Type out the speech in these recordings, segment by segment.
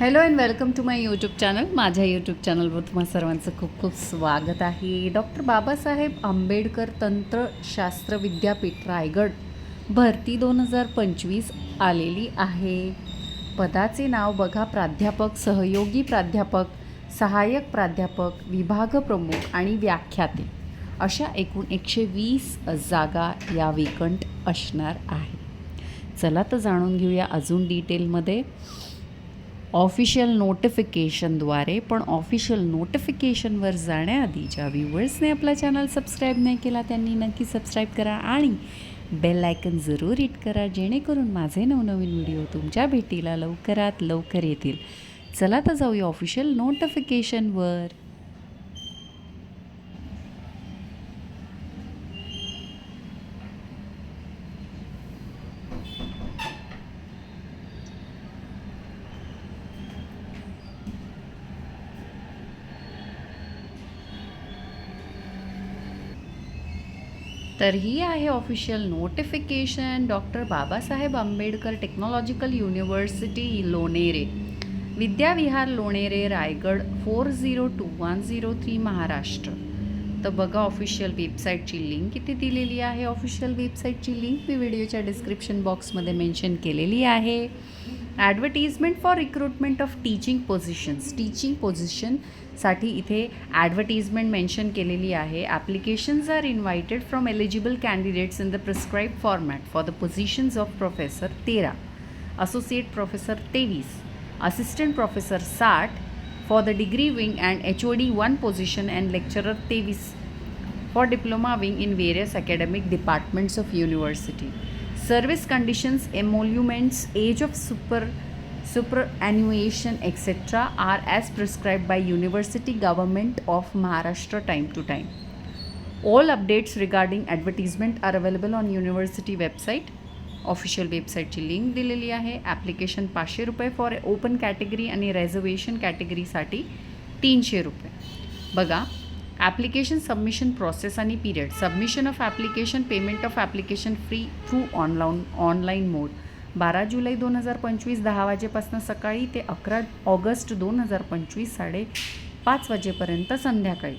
Hello and welcome to my YouTube channel. माझ्या YouTube चॅनलवर तुम्हा सर्वांचं खूप खूप स्वागत आहे. डॉक्टर बाबासाहेब आंबेडकर तंत्रशास्त्र विद्यापीठ रायगड भरती दोन हजार पंचवीस आलेली आहे. पदाचे नाव बघा. प्राध्यापक सहयोगी प्राध्यापक सहाय्यक प्राध्यापक विभाग प्रमुख आणि व्याख्याते. अशा एकूण एकशे वीस जागा या वेकंट असणार आहे. चला तर जाणून घेऊया अजून डिटेलमध्ये ऑफिशियल नोटिफिकेशनद्वारे पण ऑफिशियल नोटिफिकेशनवर जाण्याआधी ज्या व्ह्युअर्सने आपला चॅनल सबस्क्राईब नाही केला त्यांनी नक्की सबस्क्राईब करा आणि बेल आयकन जरूर हिट करा जेणेकरून माझे नवनवीन व्हिडिओ तुमच्या भेटीला लवकरात लवकर येतील. चला तर जाऊया ऑफिशियल नोटिफिकेशनवर. तर ही आहे official notification doctor Babasaheb Ambedkar technological university Lonere. Vidyavihar Lonere Raigad four zero two one zero three Maharashtra. तर बघा ऑफिशियल वेबसाईटची लिंक इथे दिलेली आहे. ऑफिशियल वेबसाईटची लिंक मी व्हिडिओच्या डिस्क्रिप्शन बॉक्समध्ये मेन्शन केलेली आहे. Advertisement for recruitment of teaching positions teaching पोझिशनसाठी इथे ॲडव्हर्टिजमेंट मेन्शन केलेली आहे. Applications are invited from eligible candidates in the prescribe format for the positions of professor तेरा असोसिएट प्रोफेसर तेवीस असिस्टंट प्रोफेसर साठ for the degree wing and H O D one position and lecturer तेवीस for diploma wing in various academic departments of university university service conditions emoluments age of super superannuation etc are as prescribed by university government of maharashtra time to time all updates regarding advertisement are available on university website official वेबसाईटची link दिलेली आहे application पाचशे रुपये for open category आणि reservation कॅटेगरीसाठी तीनशे रुपये बघा application submission process आणि period submission of application payment of application free through online online mode बारा जुलै दोन हजार पंचवीस दहा वाजेपासून सकाळी ते अकरा ऑगस्ट दोन हजार पंचवीस साडे पाच वाजेपर्यंत संध्याकाळी.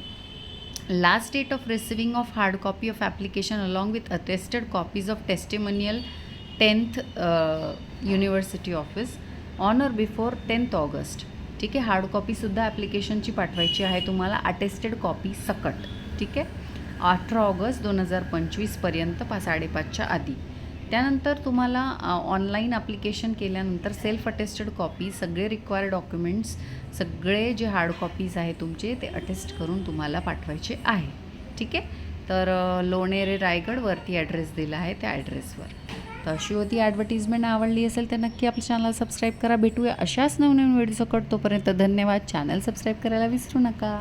Last date of receiving of hard copy of application along with attested copies of testimonial tenth university office on or before tenth August ठीक आहे? हार्ड कॉपीसुद्धा ॲप्लिकेशनची पाठवायची आहे. तुम्हाला अटेस्टेड कॉपी सकट. ठीक आहे? अठरा ऑगस्ट दोन हजार पंचवीसपर्यंत पा साडेपाचच्या आधी. त्यानंतर तुम्हाला ऑनलाईन ॲप्लिकेशन केल्यानंतर सेल्फ अटेस्टेड कॉपी सगळे रिक्वायर्ड डॉक्युमेंट्स सगळे जे हार्ड कॉपीज आहे तुमचे ते अटेस्ट करून तुम्हाला पाठवायचे आहे. ठीक आहे? तर लोणेरे रायगडवरती ॲड्रेस दिला आहे त्या ॲड्रेसवर तर अशी होती ॲडव्हर्टिजमेंट आवडली असेल तर नक्की आपल्या चॅनल सबस्क्राईब करा. भेटूया अशाच नवनवीन व्हिडिओ सकट तोपर्यंत धन्यवाद. चॅनल सबस्क्राईब करायला विसरू नका.